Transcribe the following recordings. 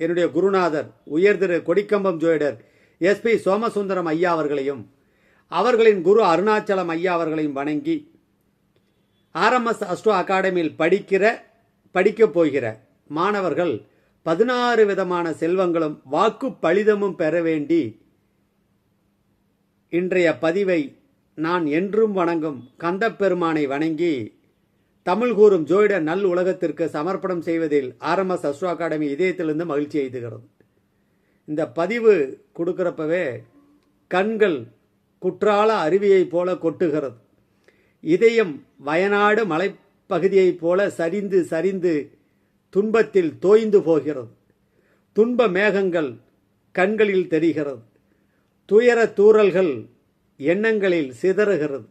என்னுடைய குருநாதர் உயர் திரு கொடிக்கம்பம் ஜோயிடர் எஸ்பி சோமசுந்தரம் ஐயா அவர்களையும் அவர்களின் குரு அருணாச்சலம் ஐயா அவர்களையும் வணங்கி ஆர்எம்எஸ் அஸ்ட்ரோ அகாடமியில் படிக்கிற படிக்கப் போகிற மாணவர்கள் பதினாறு விதமான செல்வங்களும் வாக்கு பலிதமும் பெற வேண்டி இன்றைய பதிவை நான் என்றும் வணங்கும் கந்தப்பெருமானை வணங்கி தமிழ் கூறும் ஜோயிட நல் உலகத்திற்கு சமர்ப்பணம் செய்வதில் ஆர்எம்எஸ் அஸ்ட்ரோ அகாடமி இதயத்திலிருந்து மகிழ்ச்சி எய்துகிறது இந்த பதிவு கொடுக்குறப்பவே கண்கள் குற்றால அருவியைப் போல கொட்டுகிறது. இதயம் வயநாடு மலைப்பகுதியைப் போல சரிந்து சரிந்து துன்பத்தில் தோய்ந்து போகிறது. துன்ப மேகங்கள் கண்களில் தெரிகிறது. துயர தூறல்கள் எண்ணங்களில் சிதறுகிறது.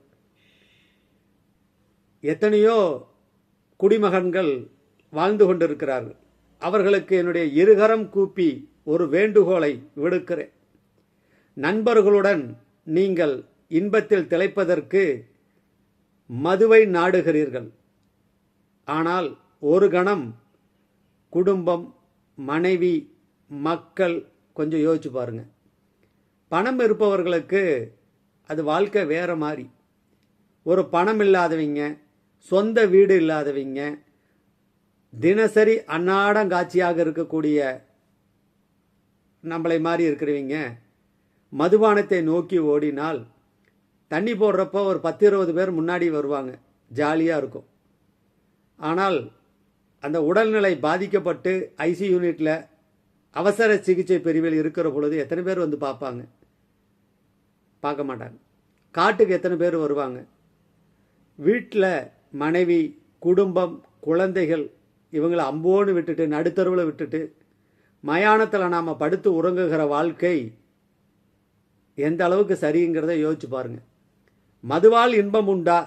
எத்தனையோ குடிமகன்கள் வாழ்ந்து கொண்டிருக்கிறார்கள். அவர்களுக்கு என்னுடைய இருகரம் கூப்பி ஒரு வேண்டுகோளை விடுக்கிறேன். நண்பர்களுடன் நீங்கள் இன்பத்தில் திளைப்பதற்கு மதுவை நாடுகிறீர்கள். ஆனால் ஒரு கணம் குடும்பம் மனைவி மக்கள் கொஞ்சம் யோசிச்சு பாருங்க. பணம் இருப்பவர்களுக்கு அது வாழ்க்கை வேற மாதிரி ஒரு பணம் இல்லாதவங்க சொந்த வீடு இல்லாதவங்க தினசரி அன்னாடங்காட்சியாக இருக்கக்கூடிய நம்மளை மாதிரி இருக்கிறவங்க மதுபானத்தை நோக்கி ஓடினால் தண்ணி போடுறப்போ ஒரு பத்து இருபது பேர் முன்னாடி வருவாங்க. ஜாலியாக இருக்கும். ஆனால் அந்த உடல்நிலை பாதிக்கப்பட்டு ஐசி யூனிட்டில் அவசர சிகிச்சை பிரிவில் இருக்கிற பொழுது எத்தனை பேர் வந்து பார்ப்பாங்க? பார்க்க மாட்டாங்க. காட்டுக்கு எத்தனை பேர் வருவாங்க? வீட்டில் மனைவி குடும்பம் குழந்தைகள் இவங்களை அம்போன்னு விட்டுட்டு நடுத்தருவில் விட்டுட்டு மயானத்தில் நாம் படுத்து உறங்குகிற வாழ்க்கை எந்த அளவுக்கு சரிங்கிறத யோசிச்சு பாருங்கள் மதுவால் இன்பம் உண்டா?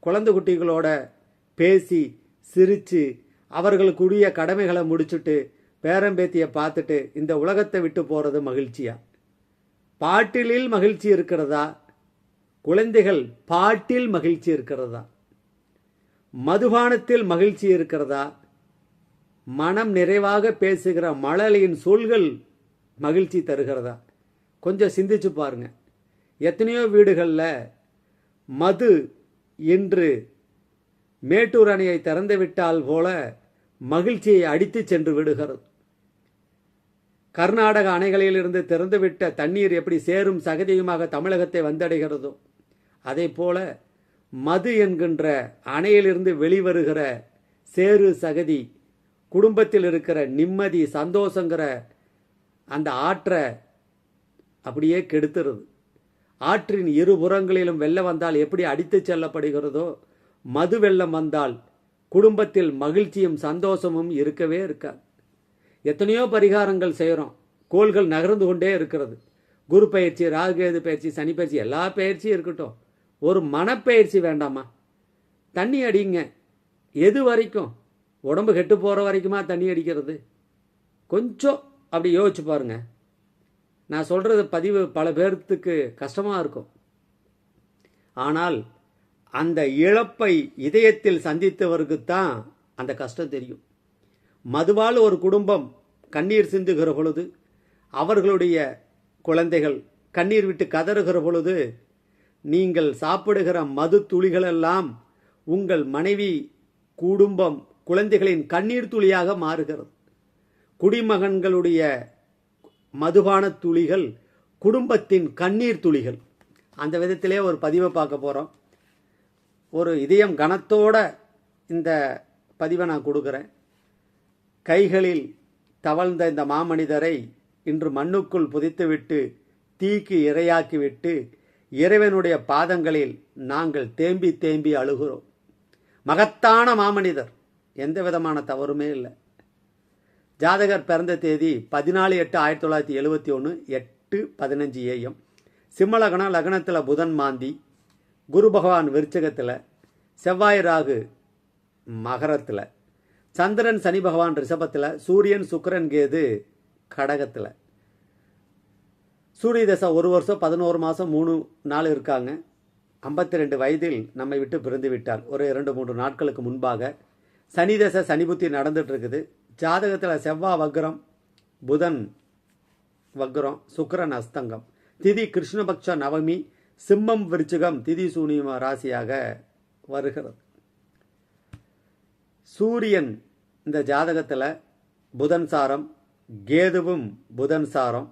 குழந்தை குட்டிகளோட பேசி சிரித்து அவர்களுக்குரிய கடமைகளை முடிச்சுட்டு பேரம்பேத்தியை பார்த்துட்டு இந்த உலகத்தை விட்டு போகிறது மகிழ்ச்சியா? பாட்டிலில் மகிழ்ச்சி இருக்கிறதா? குழந்தைகள் பாட்டில் மகிழ்ச்சி இருக்கிறதா? மதுபானத்தில் மகிழ்ச்சி இருக்கிறதா? மனம் நிறைவாக பேசுகிற மழலையின் சொல்கள் மகிழ்ச்சி தருகிறதா? கொஞ்சம் சிந்திச்சு பாருங்க. எத்தனையோ வீடுகளில் மது இன்று மேட்டூர் அணையை திறந்து விட்டால் போல மகிழ்ச்சியை அடித்து சென்று விடுகிறது. கர்நாடக அணைகளிலிருந்து திறந்துவிட்ட தண்ணீர் எப்படி சேரும் சகதியுமாக தமிழகத்தை வந்தடைகிறதோ? அதே போல மது என்கின்ற அணையிலிருந்து வெளிவருகிற சேறு சகதி குடும்பத்தில் இருக்கிற நிம்மதி சந்தோஷங்கிற அந்த ஆற்றை அப்படியே கெடுத்துருது. ஆற்றின் இருபுறங்களிலும் வெள்ளம் வந்தால் எப்படி அடித்து செல்லப்படுகிறதோ மது வெள்ளம் வந்தால் குடும்பத்தில் மகிழ்ச்சியும் சந்தோஷமும் இருக்கவே இருக்காது. எத்தனையோ பரிகாரங்கள் செய்கிறோம் கோள்கள் நகர்ந்து கொண்டே இருக்கிறது. குரு பயிற்சி ராகுகேது பயிற்சி சனி பயிற்சி எல்லா பயிற்சியும் இருக்கட்டும். ஒரு மனப்பயிற்சி வேண்டாமா? தண்ணி அடிங்க. எது வரைக்கும்? உடம்பு கெட்டு போகிற வரைக்குமா தண்ணி அடிக்கிறது? கொஞ்சம் அப்படி யோசிச்சு பாருங்க. நான் சொல்கிறது பதிவு பல பேர்த்துக்கு கஷ்டமாக இருக்கும். ஆனால் அந்த இழப்பை இதயத்தில் சந்தித்தவருக்குத்தான் அந்த கஷ்டம் தெரியும். மதுவால் ஒரு குடும்பம் கண்ணீர் சிந்துகிற பொழுது அவர்களுடைய குழந்தைகள் கண்ணீர் விட்டு கதறுகிற பொழுது நீங்கள் சாப்பிடுகிற மது துளிகளெல்லாம் உங்கள் மனைவி குடும்பம் குழந்தைகளின் கண்ணீர் துளியாக மாறுகிறது. குடிமகன்களுடைய மதுபான துளிகள் குடும்பத்தின் கண்ணீர் துளிகள். அந்த விதத்திலே ஒரு பதிவை பார்க்க போகிறோம் ஒரு இதயம் கனத்தோட இந்த பதிவை நான் கொடுக்குறேன். கைகளில் தவழ்ந்த இந்த மாமனிதரை இன்று மண்ணுக்குள் புதைத்துவிட்டு தீக்கு இரையாக்கிவிட்டு இறைவனுடைய பாதங்களில் நாங்கள் தேம்பி தேம்பி அழுகிறோம். மகத்தான மாமனிதர். எந்த விதமான தவறுமே இல்லை. ஜாதகர் பிறந்த தேதி பதினாலு எட்டு ஆயிரத்தி தொள்ளாயிரத்தி எழுபத்தி ஒன்று எட்டு பதினஞ்சு ஏஎம் சிம்மலகனம் லக்னத்தில் புதன் மாந்தி குரு பகவான் விருச்சகத்தில் செவ்வாய் ராகு மகரத்தில் சந்திரன் சனி பகவான் ரிஷபத்தில் சூரியன் சுக்கரன் கேது கடகத்தில். சூரிய தசை ஒரு வருஷம் பதினோரு மாதம் மூணு நாள் இருக்காங்க. ஐம்பத்தி ரெண்டு வயதில் நம்மை விட்டு பிறந்து விட்டார். ஒரு இரண்டு மூன்று நாட்களுக்கு முன்பாக சனி தசை சனி புத்தி நடந்துட்டு ஜாதகத்தில் செவ்வாய் வக்ரம் புதன் வக்ரம் சுக்கிரன் அஸ்தங்கம். திதி கிருஷ்ணபக்ஷ நவமி சிம்மம் விருச்சிகம் திதி சூனிய ராசியாக வருகிறது. சூரியன் இந்த ஜாதகத்தில் புதன் சாரம் கேதுவும் புதன் சாரம்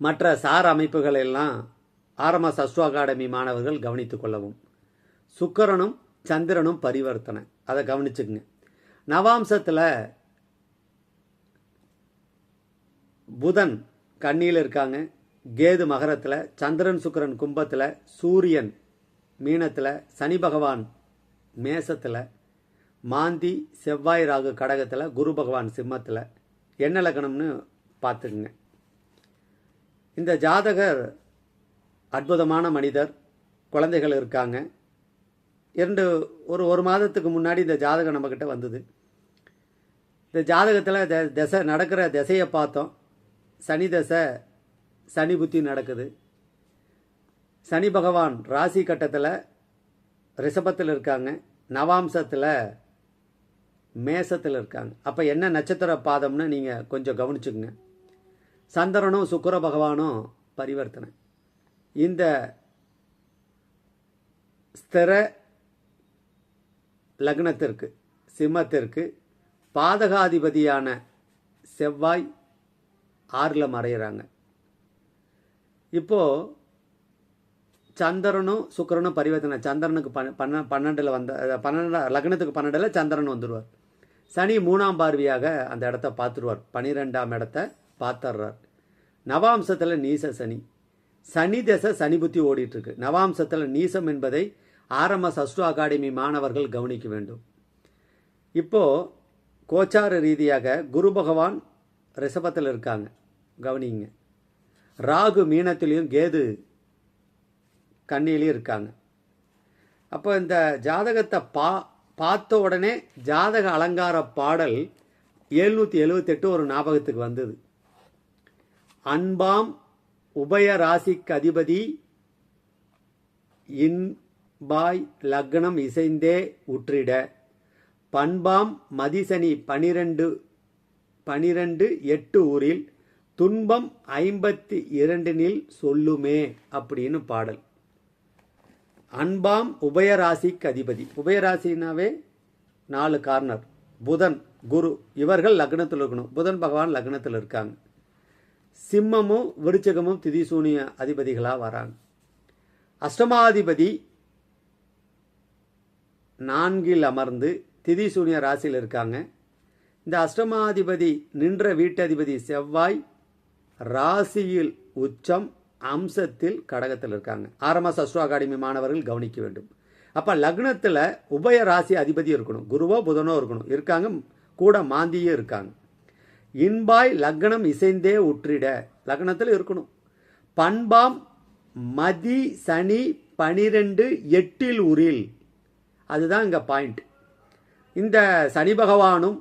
மற்ற சார் அமைப்புகள் எல்லாம் ஆர்எம்எஸ் அஸ்ட்ரோ அகாடமி மாணவர்கள் கவனித்துக் கொள்ளவும். சுக்கிரனும் சந்திரனும் பரிவர்த்தனை. அதை கவனிச்சுக்குங்க. நவாம்சத்தில் புதன் கண்ணியில் இருக்காங்க. கேது மகரத்தில் சந்திரன் சுக்கிரன் கும்பத்தில் சூரியன் மீனத்தில் சனி பகவான் மேசத்தில் மாந்தி செவ்வாய் ராகு கடகத்தில் குரு பகவான் சிம்மத்தில். என்ன லக்கணம்னு பார்த்துக்குங்க. இந்த ஜாதகர் அற்புதமான மனிதர் குழந்தைகள் இருக்காங்க. இரண்டு ஒரு ஒரு மாதத்துக்கு முன்னாடி இந்த ஜாதகம் நம்மக்கிட்ட வந்தது. இந்த ஜாதகத்தில் த திசை நடக்கிற திசையை பார்த்தோம். சனி தசை சனி புத்தி நடக்குது. சனி பகவான் ராசி கட்டத்தில் ரிஷபத்தில் இருக்காங்க. நவாம்சத்தில் மேசத்தில் இருக்காங்க. அப்போ என்ன நட்சத்திர பாதம்னு நீங்கள் கொஞ்சம் கவனிச்சுக்குங்க. சந்திரனும் சுக்கர பகவானும் பரிவர்த்தனை. இந்த ஸ்திர லக்னத்திற்கு சிம்மத்திற்கு பாதகாதிபதியான செவ்வாய் ஆறில் மறையிறாங்க. இப்போது சந்திரனும் சுக்கரனும் பரிவர்த்தனை சந்திரனுக்கு பன்ன பன்ன பன்னெண்டில் வந்த பன்னெண்டு லக்னத்துக்கு பன்னெண்டில் சந்திரன் வந்துடுவார் சனி மூணாம் பார்வையாக அந்த இடத்த பார்த்துருவார். பனிரெண்டாம் இடத்த பார்த்துடுறார் நவாம்சத்தில் நீச சனி. சனி தசை சனி புத்தி ஓடிட்டுருக்கு. நவாம்சத்தில் நீசம் என்பதை ஆர்எம்எஸ் அஸ்ட்ரோ அகாடமி மாணவர்கள் கவனிக்க வேண்டும். இப்போது கோச்சார ரீதியாக குரு பகவான் ரிஷபத்தில் இருக்காங்க. கவனிங்க. ராகு மீனத்திலையும் கேது கண்ணிலையும் இருக்காங்க. அப்போ இந்த ஜாதகத்தை பா பார்த்த உடனே ஜாதக அலங்கார பாடல் எழுநூற்றி எழுவத்தெட்டு ஒரு ஞாபகத்துக்கு வந்தது. அன்பாம் உபய ராசிக்கு அதிபதி இன்பாய் லக்னம் இசைந்தே உற்றிட. பண்பாம் மதிசனி பனிரெண்டு பனிரெண்டு எட்டு ஊரில் துன்பம் ஐம்பத்தி இரண்டினில் சொல்லுமே அப்படின்னு பாடல். அன்பாம் உபயராசிக்கு அதிபதி. உபயராசினாவே நாலு கார்னர் புதன் குரு இவர்கள் லக்னத்தில் இருக்கணும். புதன் பகவான் லக்னத்தில் இருக்காங்க. சிம்மமும் விருச்சகமும் திதிசூனிய அதிபதிகளாக வராங்க. அஷ்டமாதிபதி நான்கில் அமர்ந்து திதிசூனிய ராசியில் இருக்காங்க. இந்த அஷ்டமாதிபதி நின்ற வீட்டதிபதி செவ்வாய் ராசியில் உச்சம் அம்சத்தில் கடகத்தில் இருக்காங்க. ஆர்எம்எஸ் அஸ்ட்ரோ அகாடமி மாணவர்கள் கவனிக்க வேண்டும். அப்போ லக்னத்தில் உபய ராசி அதிபதி இருக்கணும். குருவோ புதனோ இருக்கணும். இருக்காங்க. கூட மாந்தியும் இருக்காங்க. இன்பாய் லக்னம் இசைந்தே உற்றிட. லக்னத்தில் இருக்கணும். பண்பாம் மதி சனி பனிரெண்டு எட்டில் உரில். அதுதான் இங்கே பாயிண்ட் இந்த சனி பகவானும்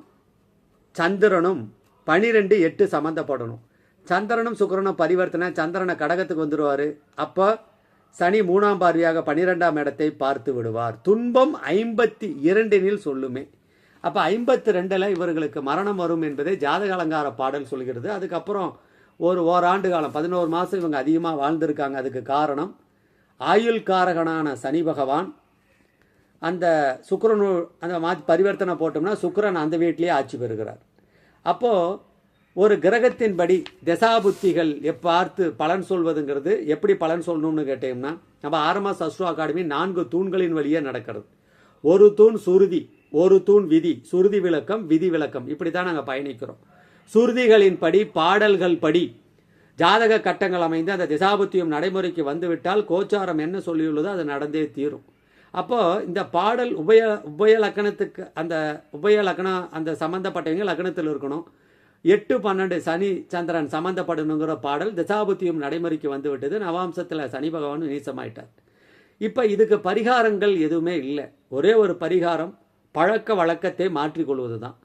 சந்திரனும் பனிரெண்டு எட்டு சம்மந்தப்படணும் சந்திரனும் சுக்கிரனும் பரிவர்த்தனை சந்திரனை கடகத்துக்கு வந்துடுவார் அப்போ சனி மூணாம் பார்வையாக பனிரெண்டாம் இடத்தை பார்த்து விடுவார். துன்பம் ஐம்பத்தி இரண்டினில் சொல்லுமே. அப்போ ஐம்பத்தி ரெண்டில் இவர்களுக்கு மரணம் வரும் என்பதை ஜாதக அலங்கார பாடல் சொல்கிறது. அதுக்கப்புறம் ஒரு ஓராண்டு காலம் பதினோரு மாதம் இவங்க அதிகமாக வாழ்ந்திருக்காங்க. அதுக்கு காரணம் ஆயுள் காரகனான சனி பகவான். அந்த சுக்கரனு அந்த மாற்றி பரிவர்த்தனை போட்டோம்னா சுக்கரன் அந்த வீட்டிலேயே ஆட்சி பெறுகிறார். அப்போது ஒரு கிரகத்தின்படி தசாபுத்திகள் பார்த்து பலன் சொல்வதுங்கிறது எப்படி பலன் சொல்லணும்னு கேட்டோம்னா நம்ம ஆர்எம்எஸ் சஸ்ரோ அகாடமி நான்கு தூண்களின் வழியே நடக்கிறது. ஒரு தூண் சுருதி ஒரு தூண் விதி சுருதி விளக்கம் விதி விளக்கம். இப்படி தான் நாங்கள் பயணிக்கிறோம். சுருதிகளின் படி பாடல்கள் படி ஜாதக கட்டங்கள் அமைந்து அந்த திசாபுத்தியம் நடைமுறைக்கு வந்துவிட்டால் கோச்சாரம் என்ன சொல்லியுள்ளதோ அது நடந்தே தீரும். அப்போது இந்த பாடல் உபய உபய லக்கணத்துக்கு அந்த உபய லக்கணம் அந்த சம்மந்தப்பட்டவங்க லக்கணத்தில் இருக்கணும்? எட்டு பன்னெண்டு சனி சந்திரன் சம்மந்தப்படணுங்கிற பாடல் திசாபுத்தியம் நடைமுறைக்கு வந்து விட்டது நவாம்சத்தில் சனி பகவான் நீசமாயிட்டார். இப்போ இதுக்கு பரிகாரங்கள் எதுவுமே இல்லை. ஒரே ஒரு பரிகாரம் பழக்க வழக்கத்தை மாற்றிக்கொள்வது தான்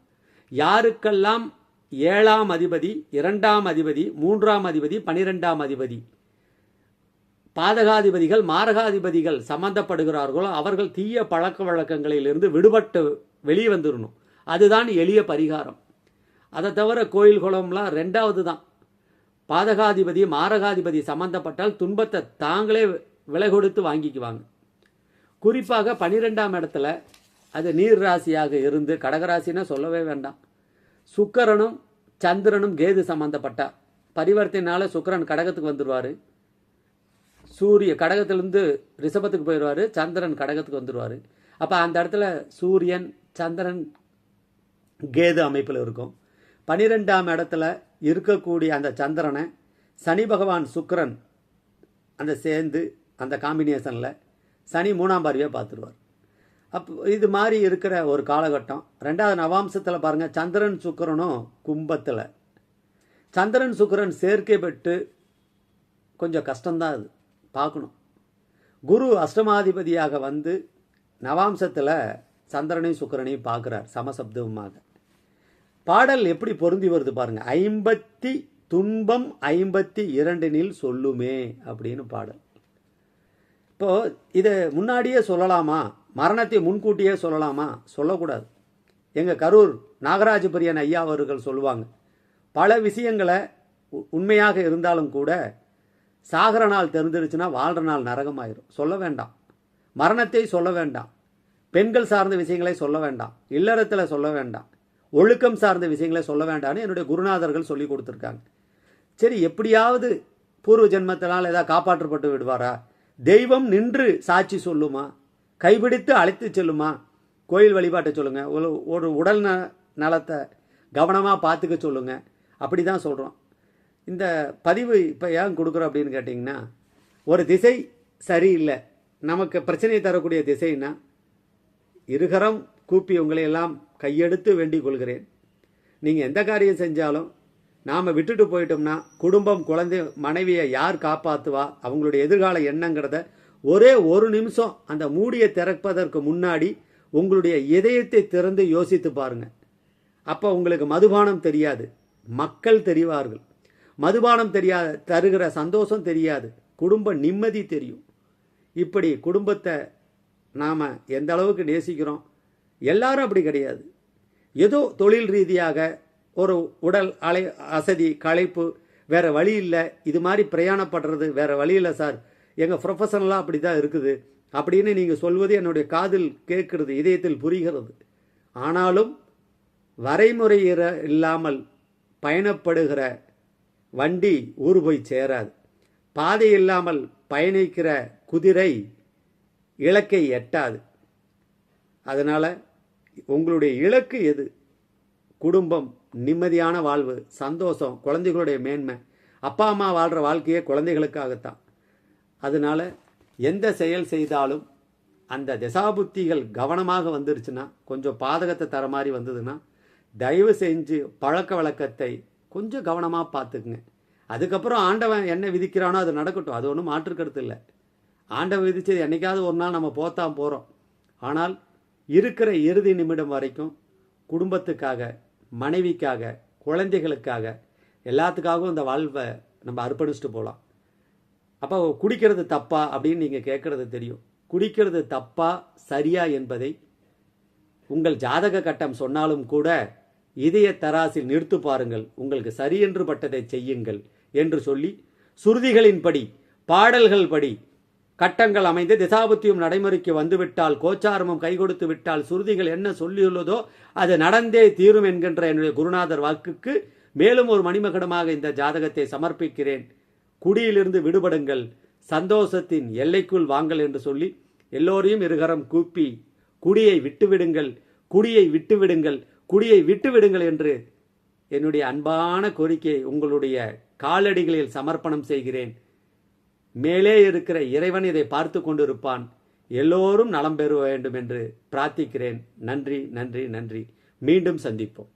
யாருக்கெல்லாம் ஏழாம் அதிபதி இரண்டாம் அதிபதி மூன்றாம் அதிபதி பனிரெண்டாம் அதிபதி பாதகாதிபதிகள் மாரகாதிபதிகள் சம்பந்தப்படுகிறார்களோ அவர்கள் தீய பழக்க வழக்கங்களிலிருந்து விடுபட்டு வெளியே வந்துடணும் அதுதான் எளிய பரிகாரம். அதை தவிர கோயில் குளம்லாம் ரெண்டாவது தான் பாதகாதிபதி மாரகாதிபதி சம்பந்தப்பட்டால் துன்பத்தை தாங்களே விலை கொடுத்து வாங்கிக்குவாங்க. குறிப்பாக பனிரெண்டாம் இடத்துல அது நீர் ராசியாக இருந்து கடகராசின்னா சொல்லவே வேண்டாம். சுக்கிரனும் சந்திரனும் கேது சம்பந்தப்பட்ட பரிவர்த்தனால சுக்கரன் கடகத்துக்கு வந்துடுவார் சூரிய கடகத்திலிருந்து ரிஷபத்துக்கு போயிடுவார் சந்திரன் கடகத்துக்கு வந்துடுவார் அப்போ அந்த இடத்துல சூரியன் சந்திரன் கேது அமைப்பில் இருக்கும். பனிரெண்டாம் இடத்துல இருக்கக்கூடிய அந்த சந்திரனை சனி பகவான் சுக்கரன் அந்த சேர்ந்து அந்த காம்பினேஷனில் சனி மூணாம் பார்வையாக பார்த்துருவார். அப்போ இது மாதிரி இருக்கிற ஒரு காலகட்டம். ரெண்டாவது நவாம்சத்தில் பாருங்கள் சந்திரன் சுக்கிரனும் கும்பத்தில். சந்திரன் சுக்கிரன் சேர்க்கை பெற்று கொஞ்சம் கஷ்டம்தான் அது பார்க்கணும். குரு அஷ்டமாதிபதியாக வந்து நவாம்சத்தில் சந்திரனையும் சுக்கிரனையும் பார்க்குறார் சமசப்தமாக பாடல் எப்படி பொருந்தி வருது பாருங்கள் ஐம்பத்தி துன்பம் ஐம்பத்தி இரண்டினில் சொல்லுமே அப்படின்னு பாடல். இப்போ இதை முன்னாடியே சொல்லலாமா? மரணத்தை முன்கூட்டியே சொல்லலாமா? சொல்லக்கூடாது. எங்கள் கரூர் நாகராஜ பிரியன் ஐயா அவர்கள் சொல்லுவாங்க பல விஷயங்களை உண்மையாக இருந்தாலும் கூட சாகிற நாள் தெரிஞ்சிருச்சுன்னா வாழ்கிற நாள் நரகமாயிரும். சொல்ல வேண்டாம். மரணத்தை சொல்ல வேண்டாம். பெண்கள் சார்ந்த விஷயங்களை சொல்ல வேண்டாம். இல்லறத்தில் சொல்ல வேண்டாம். ஒழுக்கம் சார்ந்த விஷயங்களை சொல்ல வேண்டாம்னு என்னுடைய குருநாதர்கள் சொல்லி கொடுத்துருக்காங்க. சரி எப்படியாவது பூர்வ ஜென்மத்தினால் ஏதாவது காப்பாற்றப்பட்டு விடுவாரா? தெய்வம் நின்று சாட்சி சொல்லுமா? கைபிடித்து அழைத்து செல்லுமா? கோயில் வழிபாட்டை சொல்லுங்கள் ஒரு ஒரு உடல் ந நலத்தை கவனமாக பார்த்துக்க சொல்லுங்கள் அப்படி தான் சொல்கிறோம் இந்த பதிவு இப்போ ஏன் கொடுக்குறோம் அப்படின்னு கேட்டிங்கன்னா ஒரு திசை சரியில்லை. நமக்கு பிரச்சனையை தரக்கூடிய திசைன்னா இருகரம் கூப்பி உங்களை எல்லாம் கையெடுத்து வேண்டிக் கொள்கிறேன். நீங்கள் எந்த காரியம் செஞ்சாலும் நாம் விட்டுட்டு போயிட்டோம்னா குடும்பம் குழந்தை மனைவியை யார் காப்பாற்றுவா அவங்களுடைய எதிர்கால எண்ணங்கிறத ஒரே ஒரு நிமிஷம் அந்த மூடியை திறப்பதற்கு முன்னாடி உங்களுடைய இதயத்தை திறந்து யோசித்து பாருங்க. அப்போ உங்களுக்கு மதுபானம் தெரியாது. மக்கள் தெரிவார்கள். மதுபானம் தெரியாது தருகிற சந்தோஷம் தெரியாது. குடும்ப நிம்மதி தெரியும். இப்படி குடும்பத்தை நாம் எந்த அளவுக்கு நேசிக்கிறோம்? எல்லாரும் அப்படி கிடையாது. ஏதோ தொழில் ரீதியாக ஒரு உடல் அலை அசதி களைப்பு வேற வழி இல்லை. இது மாதிரி பிரயாணப்படுறது வேற வழி இல்லை சார். எங்கள் ப்ரொஃபஷனலாக அப்படி தான் இருக்குது. அப்படின்னு நீங்கள் சொல்வது என்னுடைய காதில் கேட்கிறது இதயத்தில் புரிகிறது. ஆனாலும் வரைமுறை இல்லாமல் பயணப்படுகிற வண்டி ஊர் போய் சேராது. பாதை இல்லாமல் பயணிக்கிற குதிரை இலக்கை எட்டாது. அதனால் உங்களுடைய இலக்கு எது? குடும்பம் நிம்மதியான வாழ்வு சந்தோஷம் குழந்தைகளுடைய மேன்மை. அப்பா அம்மா வாழ்கிற வாழ்க்கையே குழந்தைகளுக்காகத்தான். அதனால எந்த செயல் செய்தாலும் அந்த திசாபுத்திகள் கவனமாக வந்துருச்சுன்னா கொஞ்சம் பாதகத்தை தர மாதிரி வந்ததுன்னா தயவு செஞ்சு பழக்க வழக்கத்தை கொஞ்சம் கவனமாக பார்த்துக்குங்க. அதுக்கப்புறம் ஆண்டவன் என்ன விதிக்கிறானோ அது நடக்கட்டும். அது ஒன்றும் மாற்றுக்கிறது இல்லை. ஆண்டவன் விதித்தது என்றைக்காவது ஒரு நாள் நம்ம போத்தான் போகிறோம் ஆனால் இருக்கிற இறுதி நிமிடம் வரைக்கும் குடும்பத்துக்காக மனைவிக்காக குழந்தைகளுக்காக எல்லாத்துக்காகவும் இந்த வாழ்வை நம்ம அர்ப்பணிச்சுட்டு போகலாம் அப்போ குடிக்கிறது தப்பா அப்படின்னு நீங்கள் கேட்குறது தெரியும். குடிக்கிறது தப்பா சரியா என்பதை உங்கள் ஜாதக கட்டம் சொன்னாலும் கூட இதய தராசில் நிறுத்து பாருங்கள். உங்களுக்கு சரி என்று பட்டதை செய்யுங்கள் என்று சொல்லி சுருதிகளின்படி பாடல்கள் படி கட்டங்கள் அமைந்து திசாபுத்தியும் நடைமுறைக்கு வந்துவிட்டால் கோச்சாரமும் கை கொடுத்து விட்டால் சுருதிகள் என்ன சொல்லியுள்ளதோ அது நடந்தே தீரும் என்கின்ற என்னுடைய குருநாதர் வாக்குக்கு மேலும் ஒரு மணிமகடமாக இந்த ஜாதகத்தை சமர்ப்பிக்கிறேன். குடியிலிருந்து விடுபடுங்கள். சந்தோஷத்தின் எல்லைக்குள் வாங்கள் என்று சொல்லி எல்லோரையும் இருகரம் கூப்பி குடியை விட்டுவிடுங்கள் குடியை விட்டுவிடுங்கள் குடியை விட்டுவிடுங்கள் என்று என்னுடைய அன்பான கோரிக்கையை உங்களுடைய காலடிகளில் சமர்ப்பணம் செய்கிறேன். மேலே இருக்கிற இறைவன் இதை பார்த்து கொண்டிருப்பான். எல்லோரும் நலம் பெற வேண்டும் என்று பிரார்த்திக்கிறேன். நன்றி நன்றி நன்றி. மீண்டும் சந்திப்போம்.